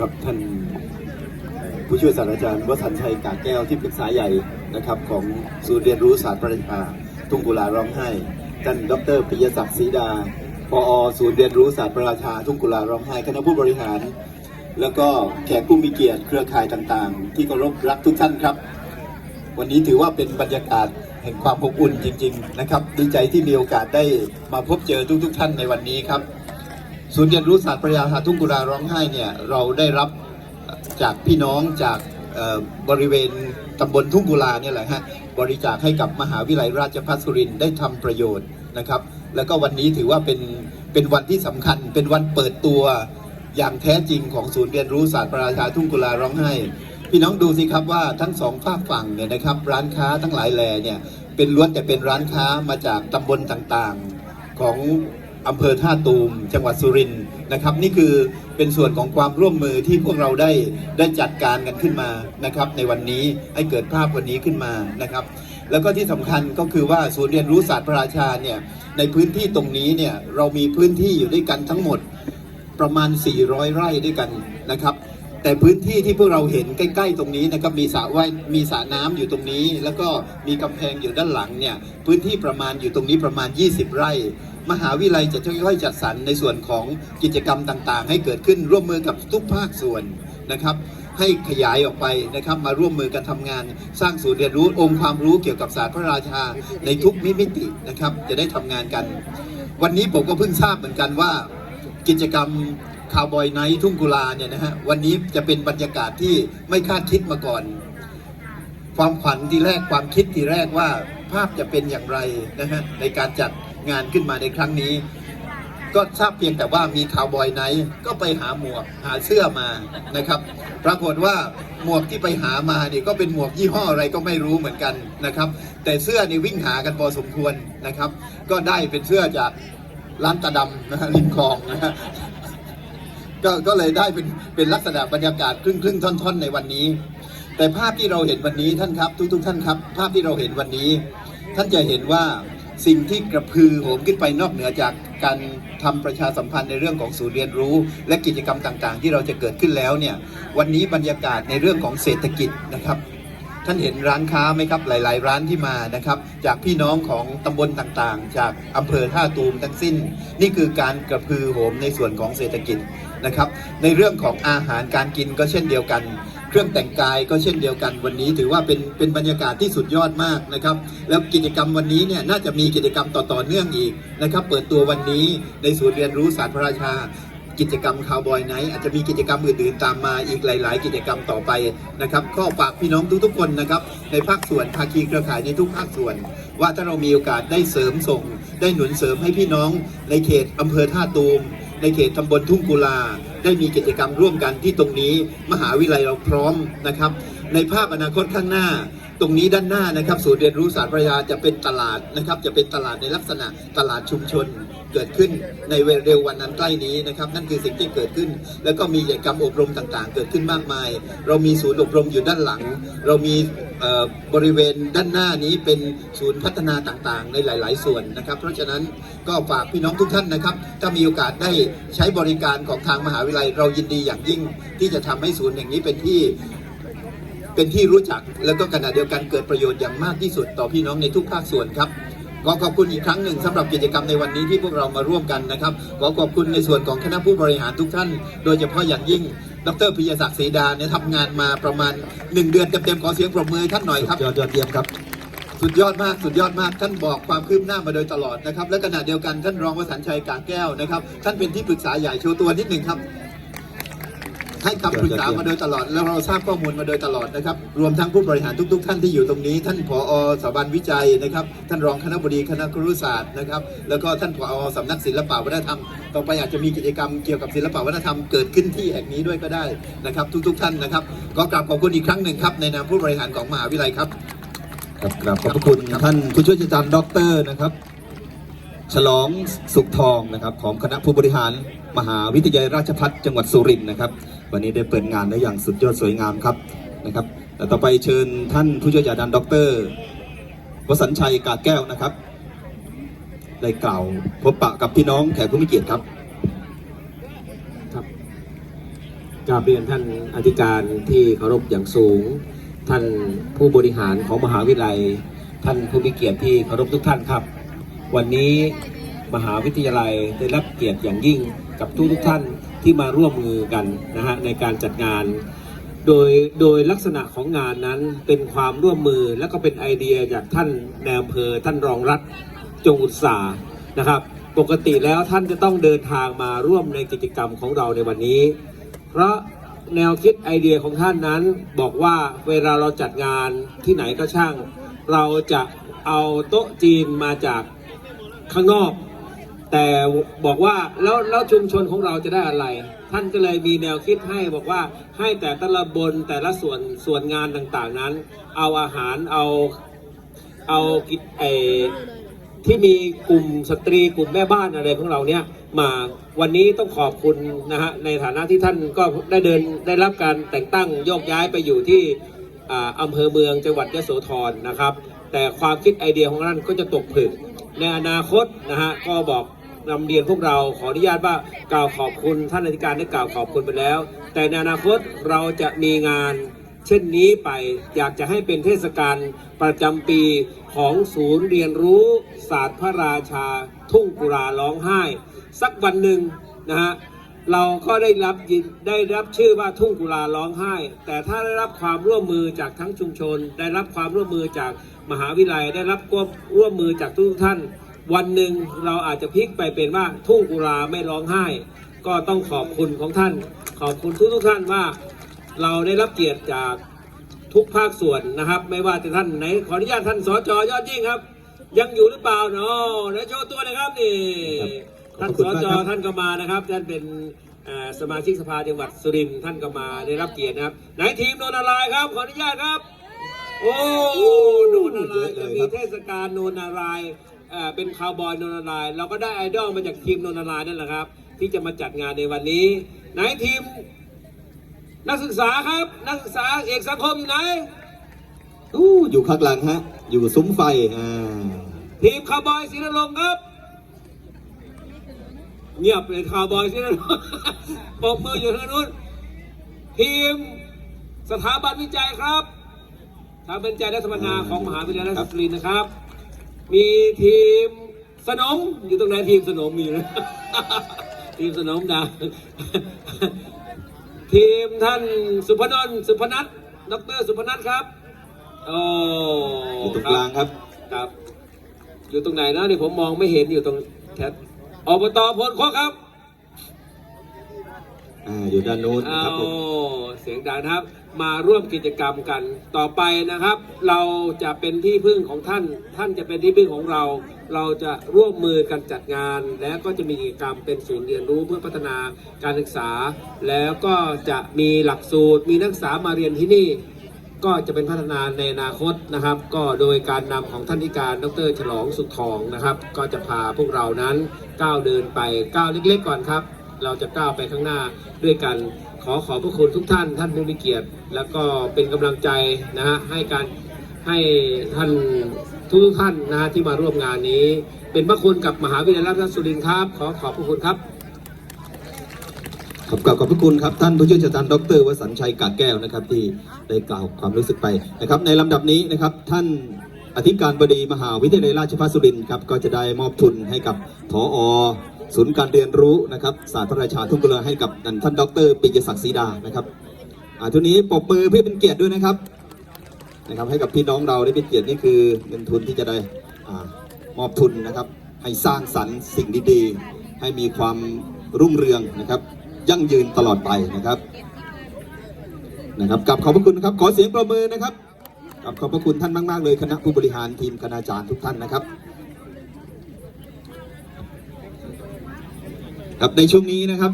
ครับท่านผู้ช่วยศาสตราจารย์วสันชัยกาแก้วที่ปรึกษาใหญ่นะครับของศูนย์เรียนรู้ศาสตร์ปรัญญาทุ่งกุลาร้องไห้ท่านดรปิยศักดิ์ศรีดาปอศูนย์เรียนรู้ศาสตร์ประราชาทุ่งกุลาร้องไห้คณะผู้บริหาร แล้วก็แขกผู้มีเกียรติเครือข่ายต่างๆ ที่เคารพรักทุกท่านครับ วันนี้ถือว่าเป็นบรรยากาศแห่งความอบอุ่นจริง ๆ นะครับดีใจที่มีโอกาสได้มาพบเจอทุก ๆ ท่านในวันนี้ครับ ศูนย์เรียนรู้ศาสตร์ปรัญญาทาทุ่งกุลาร้องไห้เนี่ยเราได้รับจากพี่น้องจากบริเวณตำบลทุ่งกุลาเนี่ยแหละฮะบริจาคให้กับมหาวิทยาลัยราชภัฏสุรินทร์ได้ทำประโยชน์นะครับ แล้วก็วันนี้ถือว่าเป็นเป็นวันที่สำคัญ เป็นวันเปิดตัวอย่างแท้จริงของศูนย์เรียนรู้ศาสตร์ประราชาทุ่งกุลาร้องไห้ พี่น้องดูสิครับว่าทั้งสองฝากฝั่งเนี่ยนะครับ ร้านค้าทั้งหลายแหล่เนี่ยเป็นล้วนแต่เป็นร้านค้ามาจากตำบลต่างๆของ อำเภอท่าตูม จังหวัดสุรินทร์นะครับ นี่คือเป็นส่วนของความร่วมมือที่พวกเราได้ได้จัดการกันขึ้นมานะครับ ในวันนี้ให้เกิดภาพวันนี้ขึ้นมานะครับ แล้วก็ที่สำคัญก็คือว่าศูนย์เรียนรู้ศาสตร์พระราชาเนี่ยในพื้นที่ตรงนี้เนี่ยเรามีพื้นที่อยู่ด้วยกันทั้งหมดประมาณ 400 ไร่ด้วยกันนะครับ แต่พื้นที่ที่พวกเราเห็นใกล้ ๆ ตรงนี้นะครับมีสระว่ายมีสระน้ำอยู่ตรงนี้ แล้วก็มีกำแพงอยู่ด้านหลังเนี่ยพื้นที่ประมาณอยู่ตรงนี้ประมาณ 20 ไร่ มหาวิทยาลัยจะค่อยๆจัดสรรในส่วนของกิจกรรมต่างๆ ให้เกิดขึ้นร่วมมือกับทุกภาคส่วนนะครับ ให้ขยายออกไปนะครับ มาร่วมมือกันทำงาน สร้างศูนย์เรียนรู้องค์ความรู้เกี่ยวกับศาสตร์พระราชาในทุกมิตินะครับ จะได้ทำงานกัน วันนี้ผมก็เพิ่งทราบเหมือนกันว่า กิจกรรมคาวบอยไนท์ทุ่งกุลาเนี่ยนะฮะวันนี้จะเป็นบรรยากาศที่ไม่คาดคิดมาก่อน ความขวัญทีแรกความคิดทีแรกว่าภาพจะเป็นอย่างไรนะฮะในการจัด งานขึ้นมาในครั้งนี้ ก็ทราบเพียงแต่ว่ามีคาวบอยไนท์ก็ไปหาหมวกหาเสื้อมานะครับ ปรากฏว่าหมวกที่ไปหามาเนี่ยก็เป็นหมวกยี่ห้ออะไรก็ไม่รู้เหมือนกันนะครับ แต่เสื้อนี่วิ่งหากันพอสมควรนะครับ ก็ได้เป็นเสื้อจากร้านตาดำนะฮะริมคลองนะฮะก็ก็เลยได้เป็นเป็นลักษณะบรรยากาศครึ่งครึ่งท่อน ๆ ในวันนี้ แต่ภาพที่เราเห็นวันนี้ท่านครับ ทุก ๆ ท่านครับ ภาพที่เราเห็นวันนี้ ท่านจะเห็นว่า สิ่งที่กระพือโหมขึ้นไปนอกเหนือจากการทำประชาสัมพันธ์ในเรื่องของศูนย์เรียนรู้ และกิจกรรมต่างๆ ที่เราจะเกิดขึ้นแล้วเนี่ยวันนี้บรรยากาศในเรื่องของเศรษฐกิจนะครับ ท่านเห็นร้านค้าไหมครับหลาย ๆ ร้านที่มานะครับ จากพี่น้องของตำบลต่างๆ จากอำเภอท่าตูมทั้งสิ้น นี่คือการกระพือโหมในส่วนของเศรษฐกิจนะครับ ในเรื่องของอาหารการกินก็เช่นเดียวกัน เครื่องแต่งกายก็เช่นเดียวกันวันนี้ถือว่าเป็นเป็นบรรยากาศที่สุดยอดมากนะครับ แล้วกิจกรรมวันนี้เนี่ยน่าจะมีกิจกรรมต่อต่อเนื่องอีกนะครับ เปิดตัววันนี้ในศูนย์เรียนรู้ศาสตร์พระราชา กิจกรรมคาวบอยไนท์อาจจะมีกิจกรรมอื่นๆตามมาอีกหลาย ๆ กิจกรรมต่อไปนะครับข้อฝากพี่น้องทุกๆคนนะครับ ในภาคส่วนภาคีเครือข่ายในทุกภาคส่วน ว่าถ้าเรามีโอกาสได้เสริมส่ง ได้หนุนเสริมให้พี่น้องในเขตอำเภอท่าตูมในเขตตำบลทุ่งกุลา ได้มีกิจกรรมร่วมกันที่ตรงนี้มหาวิทยาลัยเราพร้อมนะครับ ในภาพอนาคตข้างหน้า ตรงนี้ด้านหน้านะครับศูนย์เรียนรู้ศาสตร์ปรัชญาจะเป็นตลาดนะครับ จะเป็นตลาดในลักษณะตลาดชุมชน เกิดขึ้นในเร็ววันนั้นใกล้นี้นะครับ นั่นคือสิ่งที่เกิดขึ้น แล้วก็มีกิจกรรมอบรมต่างๆ เกิดขึ้นมากมาย เรามีศูนย์อบรมอยู่ด้านหลัง เรามีบริเวณด้านหน้านี้เป็นศูนย์พัฒนาต่างๆ ในหลาย ๆ ส่วนนะครับ เพราะฉะนั้นก็ฝากพี่น้องทุกท่านนะครับ ถ้ามีโอกาสได้ใช้บริการของทางมหาวิทยาลัย เรายินดีอย่างยิ่งที่จะทำให้ศูนย์แห่งนี้เป็นที่เป็นที่รู้จักแล้วก็ขณะเดียวกันเกิดประโยชน์อย่างมากที่สุดต่อพี่น้องในทุกภาคส่วนครับ ขอขอบคุณอีกครั้งหนึ่งสำหรับกิจกรรมในวันนี้ที่พวกเรามาร่วมกันนะครับ ขอขอบคุณในส่วนของคณะผู้บริหารทุกท่าน โดยเฉพาะอย่างยิ่ง ดรพิยศักดิ์ศรีดาเนี่ยทำงานมาประมาณ 1 เดือนเต็มๆขอเสียงปรบมือให้ท่านหน่อยครับยอดยอดเยี่ยมครับสุดยอดมาก สุดยอดมากท่านบอกความคืบหน้ามาโดยตลอดนะครับและขณะเดียวกันท่านรองวสันต์ชัยกาแก้วนะครับท่านเป็นที่ปรึกษาใหญ่โชว์ตัวนิดหนึ่งครับ ให้คำปรึกษามาโดยตลอด แล้วเราทราบข้อมูลมาโดยตลอดนะครับ รวมทั้งผู้บริหารทุก ๆ ท่านที่อยู่ตรงนี้ ท่านผอสถาบันวิจัยนะครับ ท่านรองคณะบดีคณะครุศาสตร์นะครับ แล้วก็ท่านผอสำนักศิลปวัฒนธรรม ต่อไปอาจจะมีกิจกรรมเกี่ยวกับศิลปวัฒนธรรมเกิดขึ้นที่แห่งนี้ด้วยก็ได้นะครับ ทุก ๆ ท่านนะครับ ก็กราบขอบคุณอีกครั้งหนึ่งครับในนามผู้บริหารของมหาวิทยาลัยครับครับกราบขอบพระคุณท่านผู้ช่วยอาจารย์ด็อกเตอร์นะครับฉลองสุขทองนะครับของคณะผู้บริหารมหาวิทยาลัยราชภัฏจังหวัดสุรินทร์นะครับ วันนี้ได้เปิดงานได้อย่างสุดยอดสวยงามครับนะครับแต่ต่อไปเชิญท่านผู้ช่วยอาจารย์ดรวสันชัยกาแก้วนะครับ ได้กล่าวพบปะกับพี่น้องแขกผู้มีเกียรติครับครับกราบเรียนท่านอธิการที่เคารพอย่างสูง ท่านผู้บริหารของมหาวิทยาลัย ท่านผู้มีเกียรติที่เคารพทุกท่านครับ วันนี้มหาวิทยาลัยได้รับเกียรติอย่างยิ่งกับทุกทุกท่าน ที่มาร่วมมือกันนะฮะในการจัดงาน โดยโดยลักษณะของงานนั้นเป็นความร่วมมือและก็เป็นไอเดียจากท่านนายอำเภอท่านรองรัฐจงอุตสาห์นะครับ ปกติแล้วท่านจะต้องเดินทางมาร่วมในกิจกรรมของเราในวันนี้ เพราะแนวคิดไอเดียของท่านนั้น บอกว่าเวลาเราจัดงานที่ไหนก็ช่าง เราจะเอาโต๊ะจีนมาจากข้างนอก แต่บอกว่าแล้วแล้วชุมชนของเราจะได้อะไร ท่านก็เลยมีแนวคิดให้บอกว่าให้แต่แต่ละบนแต่ละส่วนส่วนงานต่างๆนั้น เอาอาหารเอาเอากิจไอที่มีกลุ่มสตรีกลุ่มแม่บ้านอะไรของเราเนี่ยมาวันนี้ต้องขอบคุณนะฮะในฐานะที่ท่านก็ได้เดินได้รับการแต่งตั้งโยกย้ายไปอยู่ที่อ่าอำเภอเมืองจังหวัดยโสธรนะครับ แต่ความคิดไอเดียของท่านก็จะตกผลึกในอนาคตนะฮะก็บอก นำเรียนพวกเราขออนุญาตว่ากล่าวขอบคุณท่านอธิการได้กล่าวขอบคุณไปแล้ว แต่ในอนาคตเราจะมีงานเช่นนี้ไปอยากจะให้เป็นเทศกาลประจำปีของศูนย์เรียนรู้ศาสตร์พระราชา ทุ่งกุราร้องไห้ สักวันหนึ่งนะฮะเราก็ได้รับได้รับชื่อว่าทุ่งกุลาร้องไห้ แต่ถ้าได้รับความร่วมมือจากทั้งชุมชน ได้รับความร่วมมือจากมหาวิทยาลัย ได้รับความร่วมมือจากทุกท่าน วันหนึ่งเราอาจจะพลิกไปเป็นว่าทุ่งกุลาไม่ร้องไห้ ก็ต้องขอบคุณของท่าน ขอบคุณทุกทุกๆท่านว่า เราได้รับเกียรติจากทุกภาคส่วนนะครับ ไม่ว่าจะท่านไหนขออนุญาตท่านสจยอดยิ่งครับ ยังอยู่หรือเปล่าเนาะเดี๋ยวโชว์ตัวหนะครับนี่ครับท่านขอบสคุณมากครับจท่านก็มานะครับท่านเป็นเอ่อสมาชิกสภาจังหวัดสุรินทร์ท่านก็มาได้รับเกียรตินะครับไหนทีมโนนารายณ์ครับขออนุญาตครับ โอ้โนนารายณ์จะมีเทศกาลโนนารายณ์ เอ่อเป็นคาวบอยโนนารายณ์เราก็ได้ไอดอลมาจากทีมโนนารายณ์นั่นแหละครับ ที่จะมาจัดงานในวันนี้ ไหนทีม นักศึกษาครับ นักศึกษาเอกสังคมอยู่ไหนอู้อยู่ข้างหลังฮะ อยู่ซุ้มไฟอ่าทีมคาวบอยศรีนรงค์ครับ เงียบเลยคาวบอยศรีนรงค์ปกมืออยู่ทางนู้นทีมสถาบันวิจัยครับสถาบันวิจัยและสัมมนาของมหาวิทยาลัยราชภัฏสุรินทร์นะครับ มีทีมสนมอยู่ตรงไหนทีมสนมมีนะทีมสนมดาทีมท่านสุพนนท์สุพนัทดรสุพนัทครับโอ้อยู่ตรงกลางครับครับ อยู่ตรงไหนนะนี่ผมมองไม่เห็นอยู่ตรงแถวอบตพลโคกครับ อ่าอยู่ด้านนู้นเอาครับผม เสียงดังนะครับ มาร่วมกิจกรรมกันต่อไปนะครับ เราจะเป็นที่พึ่งของท่าน ท่านจะเป็นที่พึ่งของเรา เราจะร่วมมือกันจัดงาน แล้วก็จะมีกิจกรรมเป็นศูนย์เรียนรู้เพื่อพัฒนาการศึกษา แล้วก็จะมีหลักสูตร มีนักศึกษามาเรียนที่นี่ ก็จะเป็นพัฒนาในอนาคตนะครับ ก็โดยการนำของท่านธิการดรฉลองสุขทองนะครับ ก็จะพาพวกเรานั้นก้าวเดินไปก้าวเล็กๆก่อนครับเราจะก้าวไปข้างหน้าด้วยกัน ขอขอบพระคุณทุกท่าน ท่านผู้มีเกียรติ แล้วก็เป็นกำลังใจนะฮะให้การให้ท่านทุกท่านนะฮะที่มาร่วมงานนี้ เป็นพระคุณกับมหาวิทยาลัยราชสุรินทร์ครับ ขอขอบพระคุณครับขอบขอบพระคุณครับท่านผู้ช่วยศาสตราจารย์ดรวสันชัยกาแก้วนะครับ ที่ได้กล่าวความรู้สึกไปนะครับ ในลำดับนี้นะครับท่านอธิการบดีมหาวิทยาลัยราชภัฏสุรินทร์ครับก็จะได้มอบทุนให้กับผอ ศูนย์การเรียนรู้นะครับศาสตร์พระราชาทุ่งกุลให้กับท่านดรปิยศักดิ์ศรีดานะครับอ่าทุนนี้ปรบมือเพื่อเป็นเกียรติด้วยนะครับนะครับ ให้กับพี่น้องเราได้เป็นเกียรตินี่คือเงินทุนที่จะได้อามอบทุนนะครับ ให้สร้างสรรค์สิ่งดีๆ ให้มีความรุ่งเรืองนะครับ ยั่งยืนตลอดไปนะครับนะครับกับขอบพระคุณนะครับขอเสียงประมือนะครับกับขอบพระคุณท่านมาก ๆ เลยคณะผู้บริหารทีมคณาจารย์ทุกท่านนะครับ ครับในช่วงนี้นะครับ